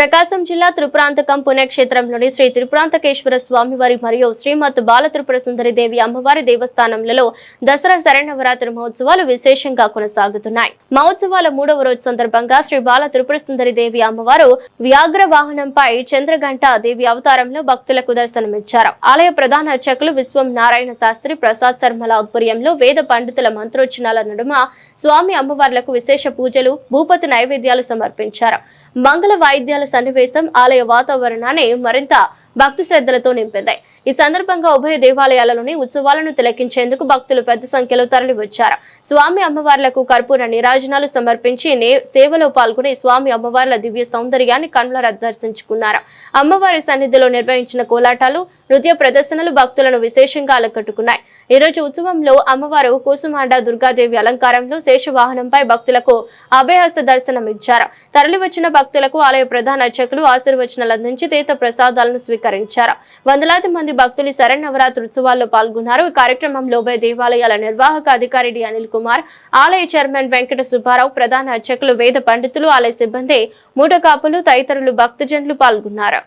ప్రకాశం జిల్లా త్రిపురాంతకం పుణ్యక్షేత్రంలోని శ్రీ త్రిపురాంతకేశ్వర స్వామివారి మరియు శ్రీమత్ బాల త్రిపుర సుందరి దేవి అమ్మవారి దేవస్థానంలో దసరా శరణవరాత్రి మహోత్సవాలు విశేషంగా కొనసాగుతున్నాయి. మహోత్సవాల మూడవ రోజు సందర్భంగా శ్రీ బాల త్రిపుర సుందరి దేవి అమ్మవారు వ్యాఘ్ర వాహనంపై చంద్రగంట దేవి అవతారంలో భక్తులకు దర్శనమిచ్చారు. ఆలయ ప్రధాన అర్చకులు విశ్వం నారాయణ శాస్త్రి ప్రసాద్ శర్మల ఆధ్వర్యంలో వేద పండితుల మంత్రోచ్చనాల నడుమ స్వామి అమ్మవార్లకు విశేష పూజలు భూపతి నైవేద్యాలు సమర్పించారు. మంగళ వాయిద్యాల సన్నివేశం ఆలయ వాతావరణాన్ని మరింత భక్తి శ్రద్ధలతో నింపింది. ఈ సందర్భంగా ఉభయ దేవాలయాలలోని ఉత్సవాలను తిలకించేందుకు భక్తులు పెద్ద సంఖ్యలో తరలివచ్చారు. స్వామి అమ్మవార్లకు కర్పూర నిరాజనాలు సమర్పించి నే- సేవలో పాల్గొని స్వామి అమ్మవార్ల దివ్య సౌందర్యాన్ని కన్నుల దర్శించుకున్నారు. అమ్మవారి సన్నిధిలో నిర్వహించిన కోలాటాలు నృత్య ప్రదర్శనలు భక్తులను విశేషంగా అలకట్టుకున్నాయి ఈ రోజు ఉత్సవంలో అమ్మవారు కోసుమాండ దుర్గాదేవి అలంకారంలో శేషవాహనంపై భక్తులకు అభయహస్త దర్శనం ఇచ్చారు తరలివచ్చిన భక్తులకు ఆలయ ప్రధాన అర్చకులు ఆశీర్వచనాలు అందించి తీర్థ ప్రసాదాలను స్వీకరించారు. వందలాది మంది భక్తులు శరణవరాత్రి ఉత్సవాల్లో పాల్గొన్నారు. ఈ కార్యక్రమంలో ఉభయ దేవాలయాల నిర్వాహక అధికారి డి అనిల్ కుమార్ ఆలయ చైర్మన్ వెంకట సుబ్బారావు ప్రధాన అర్చకులు వేద పండితులు ఆలయ సిబ్బంది మూటకాపులు తదితరులు భక్తజనులు పాల్గొన్నారు.